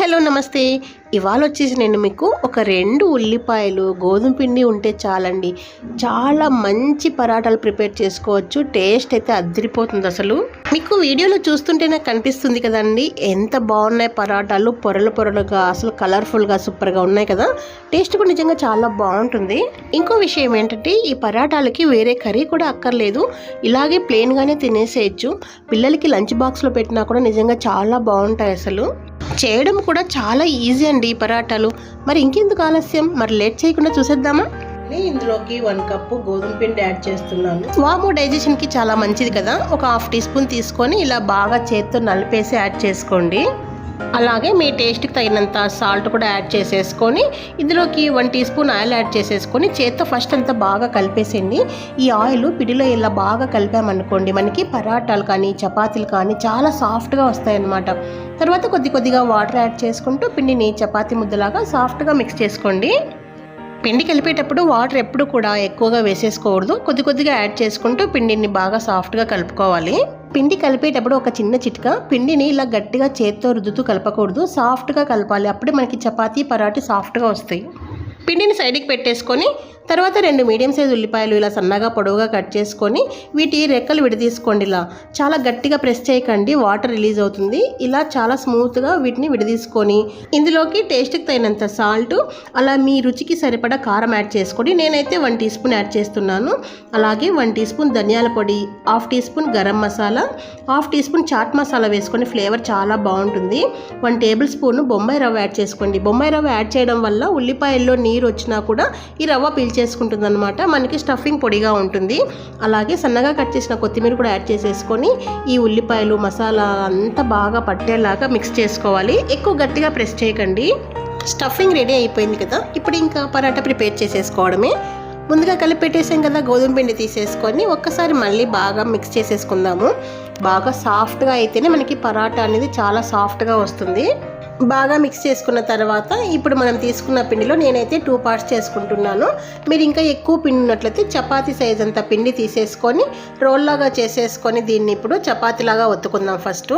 Hello నమస్తే. ఇవాళ వచ్చేసి నేను మీకు ఒక రెండు ఉల్లిపాయలు గోధుమ పిండి ఉంటే చాలండి. చాలా మంచి పరాటాలు ప్రిపేర్ చేసుకోవచ్చు. టేస్ట్ అయితే అద్దరిపోతుంది అసలు. మీకు వీడియోలో చూస్తుంటే నాకు కనిపిస్తుంది కదండి. ఎంత బాగున్నాయి పరాటాలు. పొరలు పొరలుగా అసలు కలర్ఫుల్గా సూపర్గా ఉన్నాయి కదా. టేస్ట్ కూడా నిజంగా చాలా బాగుంటుంది. ఇంకో విషయం ఏంటంటే ఈ పరాటాలకి వేరే కర్రీ కూడా అక్కర్లేదు. ఇలాగే ప్లెయిన్గానే తినేసేయచ్చు. పిల్లలకి లంచ్ బాక్స్లో పెట్టినా కూడా నిజంగా చాలా బాగుంటాయి అసలు. చేయడం కూడా చాలా ఈజీ అండి ఈ పరాటాలు. మరి ఇంకెందుకు ఆలస్యం? మరి లేట్ చేయకుండా చూసేద్దామా? ఇందులోకి వన్ కప్పు గోధుమ పిండి యాడ్ చేస్తున్నాను. వాము డైజెషన్కి చాలా మంచిది కదా. ఒక హాఫ్ టీ స్పూన్ తీసుకొని ఇలా బాగా చేత్తో నలిపేసి యాడ్ చేసుకోండి. అలాగే మీ టేస్ట్కి తగినంత సాల్ట్ కూడా యాడ్ చేసేసుకొని ఇందులోకి one tea spoon oil add చేసేసుకొని చేత్తో ఫస్ట్ అంతా బాగా కలిపేసేయండి. ఈ ఆయిల్ పిడిలో ఇలా బాగా కలిపామనుకోండి మనకి పరాటాలు కానీ చపాతీలు కానీ చాలా సాఫ్ట్గా వస్తాయన్నమాట. తర్వాత కొద్ది కొద్దిగా వాటర్ యాడ్ చేసుకుంటూ పిండిని చపాతీ ముద్దలాగా సాఫ్ట్గా మిక్స్ చేసుకోండి. పిండి కలిపేటప్పుడు వాటర్ ఎప్పుడు కూడా ఎక్కువగా వేసేసుకోకూడదు. కొద్ది కొద్దిగా యాడ్ చేసుకుంటూ పిండిని బాగా సాఫ్ట్గా కలుపుకోవాలి. పిండి కలిపేటప్పుడు ఒక చిన్న చిట్కా పిండిని ఇలా గట్టిగా చేత్తో రుద్దుతూ కలపకూడదు. సాఫ్ట్గా కలపాలి. అప్పుడే మనకి చపాతీ పరాటి సాఫ్ట్గా వస్తాయి. పిండిని సైడ్కి పెట్టేసుకొని తర్వాత రెండు మీడియం సైజ్ ఉల్లిపాయలు ఇలా సన్నగా పొడవుగా కట్ చేసుకొని వీటి రెక్కలు విడదీసుకోండి ఇలా చాలా గట్టిగా ప్రెస్ చేయకండి వాటర్ రిలీజ్ అవుతుంది. ఇలా చాలా స్మూత్గా వీటిని విడదీసుకొని ఇందులోకి టేస్ట్కి తగినంత సాల్ట్ అలా మీ రుచికి సరిపడా కారం యాడ్ చేసుకోండి నేనైతే వన్ టీ స్పూన్ యాడ్ చేస్తున్నాను. అలాగే వన్ టీ స్పూన్ ధనియాల పొడి half teaspoon garam masala half teaspoon chaat masala వేసుకొని ఫ్లేవర్ చాలా బాగుంటుంది. వన్ టేబుల్ స్పూన్ బొంబాయి రవ్వ యాడ్ చేసుకోండి. బొంబాయి రవ్వ యాడ్ చేయడం వల్ల ఉల్లిపాయల్లో నీరు వచ్చినా కూడా ఈ రవ్వ పీల్చి చేసుకుంటుంది అనమాట మనకి స్టఫింగ్ పొడిగా ఉంటుంది. అలాగే సన్నగా కట్ చేసిన కొత్తిమీర కూడా యాడ్ చేసేసుకొని ఈ ఉల్లిపాయలు మసాలా అంతా బాగా పట్టేలాగా మిక్స్ చేసుకోవాలి. ఎక్కువ గట్టిగా ప్రెస్ చేయకండి. స్టఫింగ్ రెడీ అయిపోయింది కదా? ఇప్పుడు ఇంకా పరాటా ప్రిపేర్ చేసేసుకోవడమే. ముందుగా కలిపి పెట్టేసాం కదా గోధుమ పిండి తీసేసుకొని ఒక్కసారి మళ్ళీ బాగా మిక్స్ చేసేసుకుందాము. బాగా సాఫ్ట్గా అయితేనే మనకి పరాటా అనేది చాలా సాఫ్ట్గా వస్తుంది. బాగా మిక్స్ చేసుకున్న తర్వాత ఇప్పుడు మనం తీసుకున్న పిండిలో నేనైతే టూ పార్ట్స్ చేసుకుంటున్నాను. మీరు ఇంకా ఎక్కువ పిండి ఉన్నట్లయితే చపాతీ సైజ్ అంత పిండి తీసేసుకొని రోల్లాగా చేసేసుకొని దీన్ని ఇప్పుడు చపాతీలాగా ఒత్తుకుందాం ఫస్ట్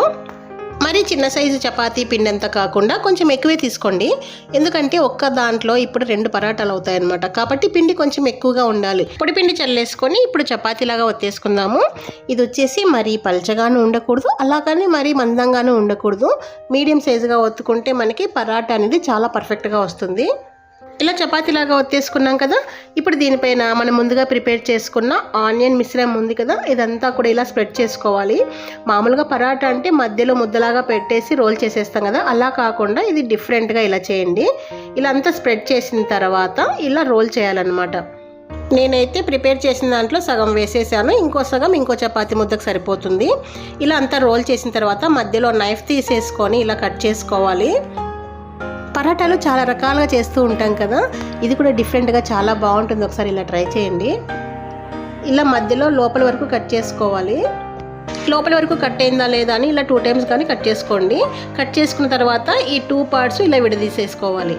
మరి చిన్న సైజు చపాతీ పిండి అంతా కాకుండా కొంచెం ఎక్కువే తీసుకోండి. ఎందుకంటే ఒక్క దాంట్లో ఇప్పుడు రెండు పరాటాలు అవుతాయన్నమాట. కాబట్టి పిండి కొంచెం ఎక్కువగా ఉండాలి. పొడి పిండి చల్లేసుకొని ఇప్పుడు చపాతీలాగా ఒత్తేసుకుందాము. ఇది వచ్చేసి మరీ పల్చగాను ఉండకూడదు. అలాగని మరీ మందంగాను ఉండకూడదు. మీడియం సైజుగా ఒత్తుకుంటే మనకి పరాటా అనేది చాలా పర్ఫెక్ట్గా వస్తుంది. ఇలా చపాతీలాగా ఒత్తేసుకున్నాం కదా ఇప్పుడు దీనిపైన మనం ముందుగా ప్రిపేర్ చేసుకున్న ఆనియన్ మిశ్రమం ఉంది కదా ఇదంతా కూడా ఇలా స్ప్రెడ్ చేసుకోవాలి. మామూలుగా పరాటా అంటే మధ్యలో ముద్దలాగా పెట్టేసి రోల్ చేసేస్తాం కదా అలా కాకుండా ఇది డిఫరెంట్గా ఇలా చేయండి. ఇలా అంతా స్ప్రెడ్ చేసిన తర్వాత ఇలా రోల్ చేయాలన్నమాట. నేనైతే ప్రిపేర్ చేసిన దాంట్లో సగం వేసేసాను ఇంకో సగం ఇంకో చపాతి ముద్దకు సరిపోతుంది. ఇలా అంతా రోల్ చేసిన తర్వాత మధ్యలో నైఫ్ తీసేసుకొని ఇలా కట్ చేసుకోవాలి. పరాటాలు చాలా రకాలుగా చేస్తూ ఉంటాం కదా. ఇది కూడా డిఫరెంట్గా చాలా బాగుంటుంది. ఒకసారి ఇలా ట్రై చేయండి. ఇలా మధ్యలో లోపల వరకు కట్ చేసుకోవాలి. లోపల వరకు కట్ అయిందా లేదా అని ఇలా టూ టైమ్స్ కానీ కట్ చేసుకోండి. కట్ చేసుకున్న తర్వాత ఈ టూ పార్ట్స్ ఇలా విడదీసేసుకోవాలి.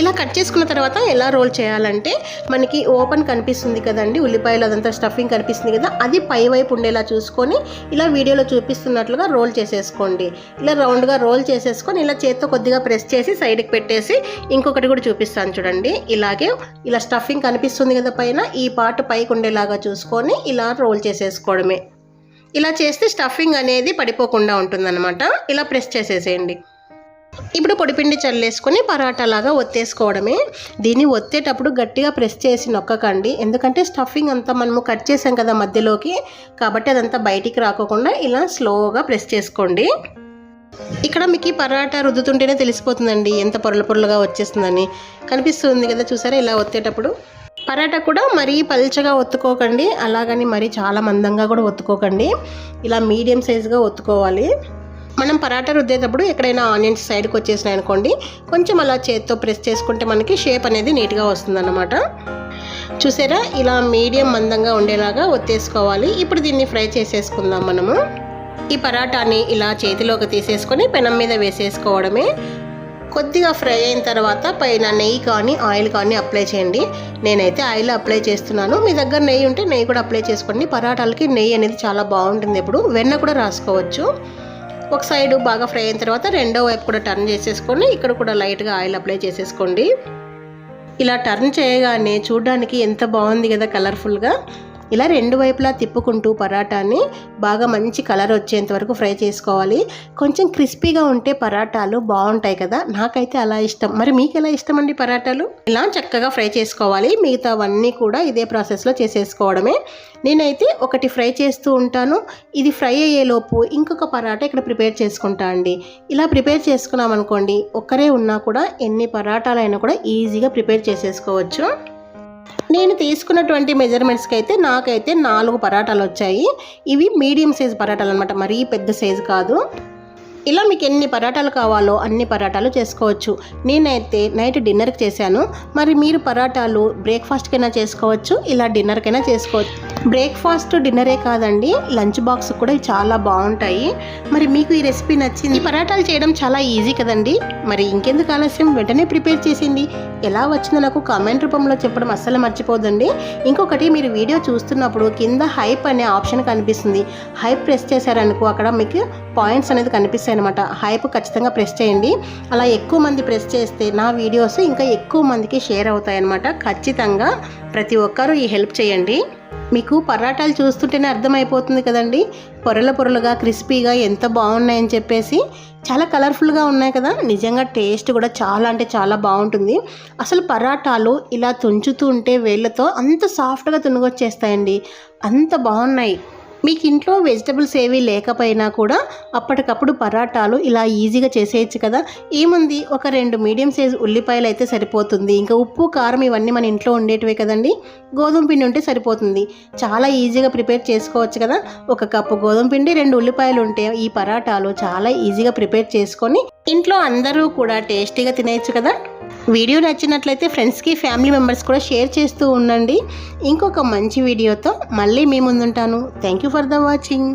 ఇలా కట్ చేసుకున్న తర్వాత ఎలా రోల్ చేయాలంటే మనకి ఓపెన్ కనిపిస్తుంది కదండి ఉల్లిపాయలు అదంతా స్టఫింగ్ కనిపిస్తుంది కదా అది పై వైపు ఉండేలా చూసుకొని ఇలా వీడియోలో చూపిస్తున్నట్లుగా రోల్ చేసేసుకోండి. ఇలా రౌండ్గా రోల్ చేసేసుకొని ఇలా చేత్తో కొద్దిగా ప్రెస్ చేసి సైడ్కి పెట్టేసి ఇంకొకటి కూడా చూపిస్తాను చూడండి. ఇలాగే ఇలా స్టఫింగ్ కనిపిస్తుంది కదా పైన ఈ పార్ట్ పైకి ఉండేలాగా చూసుకొని ఇలా రోల్ చేసేసుకోవడమే. ఇలా చేస్తే స్టఫింగ్ అనేది పడిపోకుండా ఉంటుందన్నమాట. ఇలా ప్రెస్ చేసేసేయండి. ఇప్పుడు పొడిపిండి చల్లేసుకొని పరాటాలాగా ఒత్తేసుకోవడమే. దీన్ని ఒత్తేటప్పుడు గట్టిగా ప్రెస్ చేసి నొక్కకండి. ఎందుకంటే స్టఫింగ్ అంతా మనము కట్ చేసాం కదా మధ్యలోకి. కాబట్టి అదంతా బయటికి రాకోకుండా ఇలా స్లోగా ప్రెస్ చేసుకోండి. ఇక్కడ మీకు ఈ పరాటా రుద్దుతుంటేనే తెలిసిపోతుందండి ఎంత పొరలు పొరలుగా వచ్చేస్తుందని. కనిపిస్తుంది కదా చూసారా ఇలా ఒత్తేటప్పుడు? పరాటా కూడా మరీ పల్చగా ఒత్తుకోకండి. అలాగని మరీ చాలా మందంగా కూడా ఒత్తుకోకండి. ఇలా మీడియం సైజుగా ఒత్తుకోవాలి. మనం పరాటా రుద్దేటప్పుడు ఎక్కడైనా ఆనియన్స్ సైడ్కి వచ్చేసినాయి అనుకోండి కొంచెం అలా చేత్తో ప్రెస్ చేసుకుంటే మనకి షేప్ అనేది నీట్గా వస్తుందన్నమాట. చూసారా? ఇలా మీడియం మందంగా ఉండేలాగా ఒత్తేసుకోవాలి. ఇప్పుడు దీన్ని ఫ్రై చేసేసుకుందాం మనము. ఈ పరాటాని ఇలా చేతిలోకి తీసేసుకొని పెనం మీద వేసేసుకోవడమే. కొద్దిగా ఫ్రై అయిన తర్వాత పైన నెయ్యి కానీ ఆయిల్ కానీ అప్లై చేయండి. నేనైతే ఆయిల్ అప్లై చేస్తున్నాను. మీ దగ్గర నెయ్యి ఉంటే నెయ్యి కూడా అప్లై చేసుకోండి. పరాటాలకి నెయ్యి అనేది చాలా బాగుంటుంది. ఇప్పుడు వెన్న కూడా రాసుకోవచ్చు. ఒక సైడ్ బాగా ఫ్రై అయిన తర్వాత రెండో వైపు కూడా టర్న్ చేసేసుకొని ఇక్కడ కూడా లైట్గా ఆయిల్ అప్లై చేసేసుకోండి. ఇలా టర్న్ చేయగానే చూడడానికి ఎంత బాగుంది కదా కలర్ఫుల్గా. ఇలా రెండు వైపులా తిప్పుకుంటూ పరాటాని బాగా మంచి కలర్ వచ్చేంత వరకు ఫ్రై చేసుకోవాలి. కొంచెం క్రిస్పీగా ఉంటే పరాటాలు బాగుంటాయి కదా. నాకైతే అలా ఇష్టం. మరి మీకు ఎలా ఇష్టం అండి పరాటాలు? ఇలా చక్కగా ఫ్రై చేసుకోవాలి. మిగతావన్నీ కూడా ఇదే ప్రాసెస్లో చేసేసుకోవడమే. నేనైతే ఒకటి ఫ్రై చేస్తూ ఉంటాను. ఇది ఫ్రై అయ్యేలోపు ఇంకొక పరాటా ఇక్కడ ప్రిపేర్ చేసుకుంటా అండి. ఇలా ప్రిపేర్ చేసుకున్నాం అనుకోండి ఒక్కరే ఉన్నా కూడా ఎన్ని పరాటాలైనా కూడా ఈజీగా ప్రిపేర్ చేసేసుకోవచ్చు. నేను తీసుకున్నటువంటి మెజర్మెంట్స్కి అయితే నాకైతే నాలుగు పరాటాలు వచ్చాయి. ఇవి మీడియం సైజ్ పరాటాలు అనమాట మరీ పెద్ద సైజు కాదు. ఇలా మీకు ఎన్ని పరాటాలు కావాలో అన్ని పరాటాలు చేసుకోవచ్చు. నేనైతే నైట్ డిన్నర్కి చేశాను. మరి మీరు పరాటాలు బ్రేక్ఫాస్ట్కైనా చేసుకోవచ్చు ఇలా డిన్నర్కైనా చేసుకోవచ్చు. బ్రేక్ఫాస్ట్ డిన్నరే కాదండి. లంచ్ బాక్స్ కూడా చాలా బాగుంటాయి. మరి మీకు ఈ రెసిపీ నచ్చింది? ఈ పరాటాలు చేయడం చాలా ఈజీ కదండి. మరి ఇంకెందుకు ఆలస్యం? వెంటనే ప్రిపేర్ చేసింది. ఎలా వచ్చిందో నాకు కామెంట్ రూపంలో చెప్పడం అస్సలు మర్చిపోదండి. ఇంకొకటి మీరు వీడియో చూస్తున్నప్పుడు కింద హైప్ అనే ఆప్షన్ కనిపిస్తుంది. హైప్ ప్రెస్ చేశారనుకో అక్కడ మీకు పాయింట్స్ అనేది కనిపిస్తాయి అనమాట హైప్ ఖచ్చితంగా ప్రెస్ చేయండి. అలా ఎక్కువ మంది ప్రెస్ చేస్తే నా వీడియోస్ ఇంకా ఎక్కువ మందికి షేర్ అవుతాయి అనమాట ఖచ్చితంగా ప్రతి ఒక్కరూ ఈ హెల్ప్ చేయండి. మీకు పరాటాలు చూస్తుంటేనే అర్థమైపోతుంది కదండి. పొరల పొరలుగా క్రిస్పీగా ఎంత బాగున్నాయని చెప్పేసి చాలా కలర్ఫుల్గా ఉన్నాయి కదా. నిజంగా టేస్ట్ కూడా చాలా అంటే చాలా బాగుంటుంది. అసలు పరాటాలు ఇలా తుంచుతూ ఉంటే వేళ్ళతో అంత సాఫ్ట్గా తునుగొచ్చేస్తాయండి అంత బాగున్నాయి. మీకు ఇంట్లో వెజిటబుల్స్ ఏవి లేకపోయినా కూడా అప్పటికప్పుడు పరాటాలు ఇలా ఈజీగా చేసేయచ్చు కదా. ఏముంది? ఒక రెండు మీడియం సైజ్ ఉల్లిపాయలు అయితే సరిపోతుంది. ఇంకా ఉప్పు కారం ఇవన్నీ మన ఇంట్లో ఉండేటివే కదండి. గోధుమ పిండి ఉంటే సరిపోతుంది. చాలా ఈజీగా ప్రిపేర్ చేసుకోవచ్చు కదా. ఒక కప్పు గోధుమ పిండి రెండు ఉల్లిపాయలు ఉంటే ఈ పరాటాలు చాలా ఈజీగా ప్రిపేర్ చేసుకొని ఇంట్లో అందరూ కూడా టేస్టీగా తినేయచ్చు కదా. వీడియో నచ్చినట్లయితే ఫ్రెండ్స్కి ఫ్యామిలీ మెంబర్స్ కూడా షేర్ చేస్తూ ఉండండి. ఇంకొక మంచి వీడియోతో మళ్ళీ మీ ముందుంటాను. Thank you for the watching.